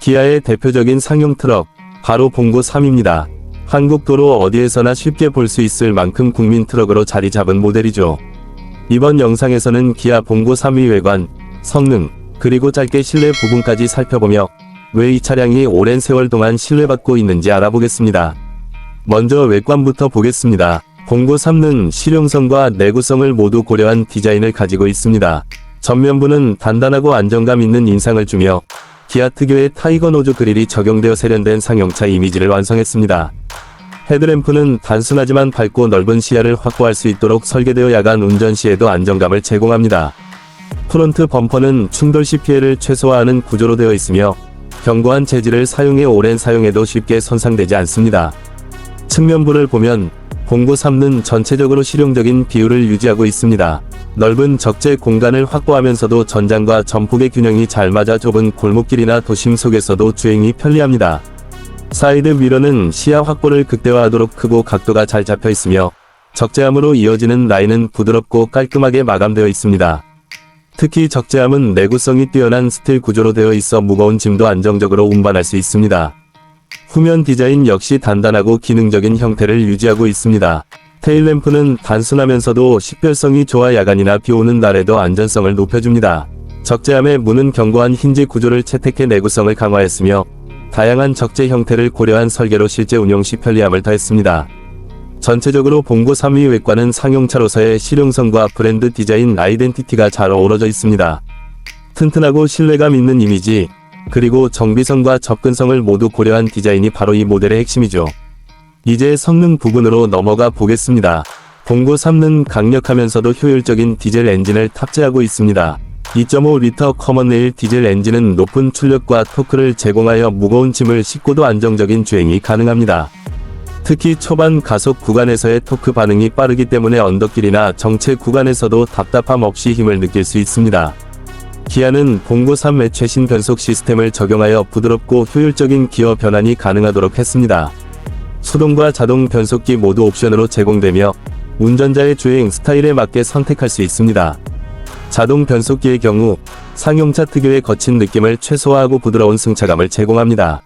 기아의 대표적인 상용 트럭, 바로 봉고 3입니다. 한국 도로 어디에서나 쉽게 볼 수 있을 만큼 국민 트럭으로 자리 잡은 모델이죠. 이번 영상에서는 기아 봉고 3위 외관, 성능, 그리고 짧게 실내 부분까지 살펴보며 왜 이 차량이 오랜 세월 동안 신뢰받고 있는지 알아보겠습니다. 먼저 외관부터 보겠습니다. 봉고 3는 실용성과 내구성을 모두 고려한 디자인을 가지고 있습니다. 전면부는 단단하고 안정감 있는 인상을 주며 기아 특유의 타이거 노즈 그릴이 적용되어 세련된 상용차 이미지를 완성했습니다. 헤드램프는 단순하지만 밝고 넓은 시야를 확보할 수 있도록 설계되어 야간 운전 시에도 안정감을 제공합니다. 프론트 범퍼는 충돌 시 피해를 최소화하는 구조로 되어 있으며 견고한 재질을 사용해 오랜 사용에도 쉽게 손상되지 않습니다. 측면부를 보면 봉고 3는 전체적으로 실용적인 비율을 유지하고 있습니다. 넓은 적재 공간을 확보하면서도 전장과 전폭의 균형이 잘 맞아 좁은 골목길이나 도심 속에서도 주행이 편리합니다. 사이드 미러는 시야 확보를 극대화하도록 크고 각도가 잘 잡혀 있으며 적재함으로 이어지는 라인은 부드럽고 깔끔하게 마감되어 있습니다. 특히 적재함은 내구성이 뛰어난 스틸 구조로 되어 있어 무거운 짐도 안정적으로 운반할 수 있습니다. 후면 디자인 역시 단단하고 기능적인 형태를 유지하고 있습니다. 테일램프는 단순하면서도 식별성이 좋아 야간이나 비 오는 날에도 안전성을 높여줍니다. 적재함의 문은 견고한 힌지 구조를 채택해 내구성을 강화했으며 다양한 적재 형태를 고려한 설계로 실제 운용 시 편리함을 더했습니다. 전체적으로 봉고 3위 외관은 상용차로서의 실용성과 브랜드 디자인 아이덴티티가 잘 어우러져 있습니다. 튼튼하고 신뢰감 있는 이미지, 그리고 정비성과 접근성을 모두 고려한 디자인이 바로 이 모델의 핵심이죠. 이제 성능 부분으로 넘어가 보겠습니다. 봉고 3는 강력하면서도 효율적인 디젤 엔진을 탑재하고 있습니다. 2.5리터 커먼레일 디젤 엔진은 높은 출력과 토크를 제공하여 무거운 짐을 싣고도 안정적인 주행이 가능합니다. 특히 초반 가속 구간에서의 토크 반응이 빠르기 때문에 언덕길이나 정체 구간에서도 답답함 없이 힘을 느낄 수 있습니다. 기아는 봉고 3의 최신 변속 시스템을 적용하여 부드럽고 효율적인 기어 변환이 가능하도록 했습니다. 수동과 자동 변속기 모두 옵션으로 제공되며 운전자의 주행 스타일에 맞게 선택할 수 있습니다. 자동 변속기의 경우 상용차 특유의 거친 느낌을 최소화하고 부드러운 승차감을 제공합니다.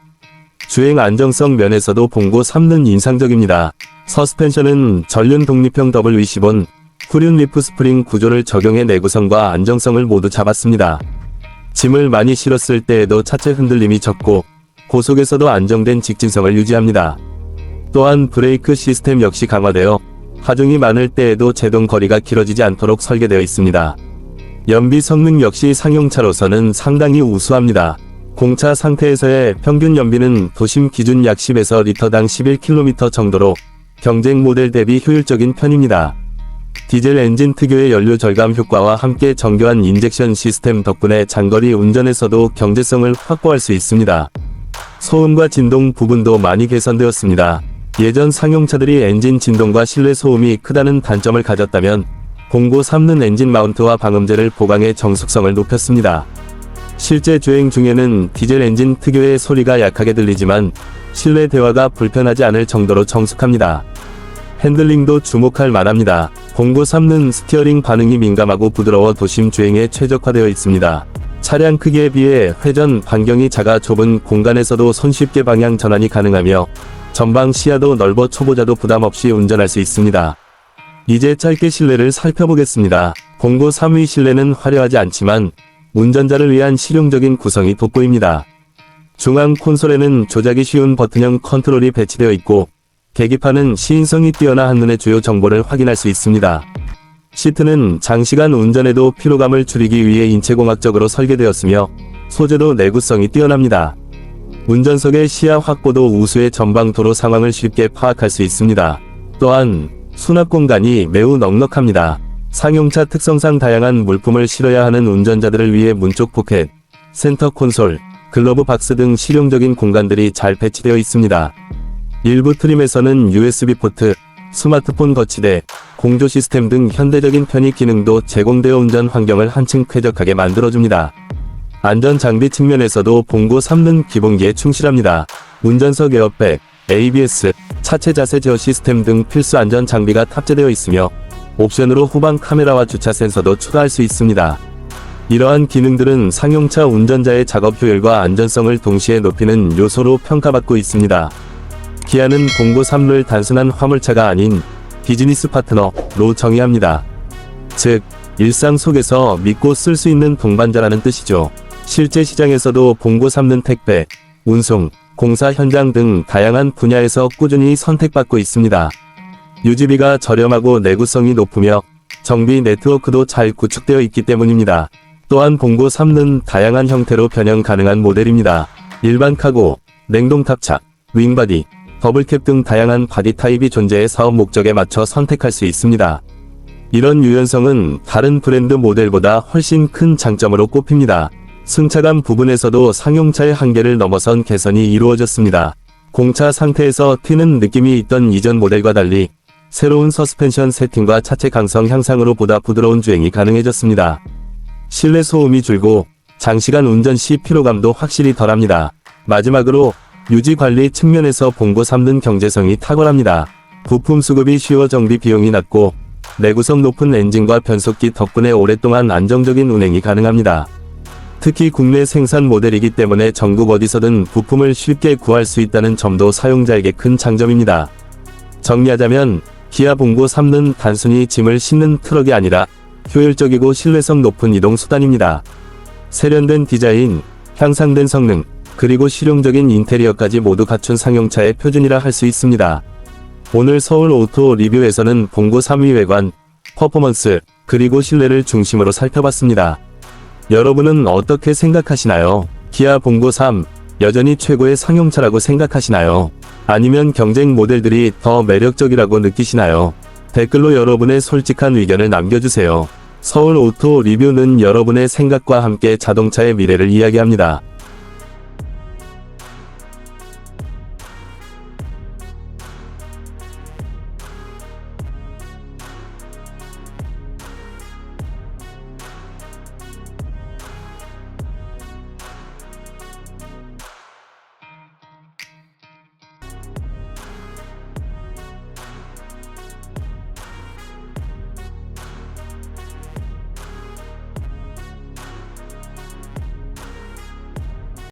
주행 안정성 면에서도 봉고 3는 인상적입니다. 서스펜션은 전륜 독립형 W20원, 후륜 리프 스프링 구조를 적용해 내구성과 안정성을 모두 잡았습니다. 짐을 많이 실었을 때에도 차체 흔들림이 적고 고속에서도 안정된 직진성을 유지합니다. 또한 브레이크 시스템 역시 강화되어 하중이 많을 때에도 제동 거리가 길어지지 않도록 설계되어 있습니다. 연비 성능 역시 상용차로서는 상당히 우수합니다. 공차 상태에서의 평균 연비는 도심 기준 약 10에서 리터당 11km 정도로 경쟁 모델 대비 효율적인 편입니다. 디젤 엔진 특유의 연료 절감 효과와 함께 정교한 인젝션 시스템 덕분에 장거리 운전에서도 경제성을 확보할 수 있습니다. 소음과 진동 부분도 많이 개선되었습니다. 예전 상용차들이 엔진 진동과 실내 소음이 크다는 단점을 가졌다면 공고 3는 엔진 마운트와 방음제를 보강해 정숙성을 높였습니다. 실제 주행 중에는 디젤 엔진 특유의 소리가 약하게 들리지만 실내 대화가 불편하지 않을 정도로 정숙합니다. 핸들링도 주목할 만합니다. 공고 3는 스티어링 반응이 민감하고 부드러워 도심 주행에 최적화되어 있습니다. 차량 크기에 비해 회전 반경이 작아 좁은 공간에서도 손쉽게 방향 전환이 가능하며 전방 시야도 넓어 초보자도 부담 없이 운전할 수 있습니다. 이제 짧게 실내를 살펴보겠습니다. 공고 3위 실내는 화려하지 않지만 운전자를 위한 실용적인 구성이 돋보입니다. 중앙 콘솔에는 조작이 쉬운 버튼형 컨트롤이 배치되어 있고 계기판은 시인성이 뛰어나 한눈에 주요 정보를 확인할 수 있습니다. 시트는 장시간 운전에도 피로감을 줄이기 위해 인체공학적으로 설계되었으며 소재도 내구성이 뛰어납니다. 운전석의 시야 확보도 우수의 전방 도로 상황을 쉽게 파악할 수 있습니다. 또한 수납 공간이 매우 넉넉합니다. 상용차 특성상 다양한 물품을 실어야 하는 운전자들을 위해 문쪽 포켓, 센터 콘솔, 글러브 박스 등 실용적인 공간들이 잘 배치되어 있습니다. 일부 트림에서는 USB 포트, 스마트폰 거치대, 공조 시스템 등 현대적인 편의 기능도 제공되어 운전 환경을 한층 쾌적하게 만들어줍니다. 안전 장비 측면에서도 봉고 3는 기본기에 충실합니다. 운전석 에어백, ABS, 차체 자세 제어 시스템 등 필수 안전 장비가 탑재되어 있으며 옵션으로 후방 카메라와 주차 센서도 추가할 수 있습니다. 이러한 기능들은 상용차 운전자의 작업 효율과 안전성을 동시에 높이는 요소로 평가받고 있습니다. 기아는 봉고 3를 단순한 화물차가 아닌 비즈니스 파트너로 정의합니다. 즉, 일상 속에서 믿고 쓸 수 있는 동반자라는 뜻이죠. 실제 시장에서도 봉고 3는 택배, 운송, 공사 현장 등 다양한 분야에서 꾸준히 선택받고 있습니다. 유지비가 저렴하고 내구성이 높으며 정비 네트워크도 잘 구축되어 있기 때문입니다. 또한 봉고 3는 다양한 형태로 변형 가능한 모델입니다. 일반 카고, 냉동 탑차, 윙바디, 더블캡 등 다양한 바디 타입이 존재해 사업 목적에 맞춰 선택할 수 있습니다. 이런 유연성은 다른 브랜드 모델보다 훨씬 큰 장점으로 꼽힙니다. 승차감 부분에서도 상용차의 한계를 넘어선 개선이 이루어졌습니다. 공차 상태에서 튀는 느낌이 있던 이전 모델과 달리 새로운 서스펜션 세팅과 차체 강성 향상으로 보다 부드러운 주행이 가능해졌습니다. 실내 소음이 줄고 장시간 운전 시 피로감도 확실히 덜합니다. 마지막으로 유지 관리 측면에서 봉고 3는 경제성이 탁월합니다. 부품 수급이 쉬워 정비 비용이 낮고 내구성 높은 엔진과 변속기 덕분에 오랫동안 안정적인 운행이 가능합니다. 특히 국내 생산 모델이기 때문에 전국 어디서든 부품을 쉽게 구할 수 있다는 점도 사용자에게 큰 장점입니다. 정리하자면 기아 봉고 3는 단순히 짐을 싣는 트럭이 아니라 효율적이고 신뢰성 높은 이동 수단입니다. 세련된 디자인, 향상된 성능, 그리고 실용적인 인테리어까지 모두 갖춘 상용차의 표준이라 할 수 있습니다. 오늘 서울 오토 리뷰에서는 봉고 3위 외관, 퍼포먼스, 그리고 실내를 중심으로 살펴봤습니다. 여러분은 어떻게 생각하시나요? 기아 봉고 3, 여전히 최고의 상용차라고 생각하시나요? 아니면 경쟁 모델들이 더 매력적이라고 느끼시나요? 댓글로 여러분의 솔직한 의견을 남겨주세요. 서울 오토 리뷰는 여러분의 생각과 함께 자동차의 미래를 이야기합니다.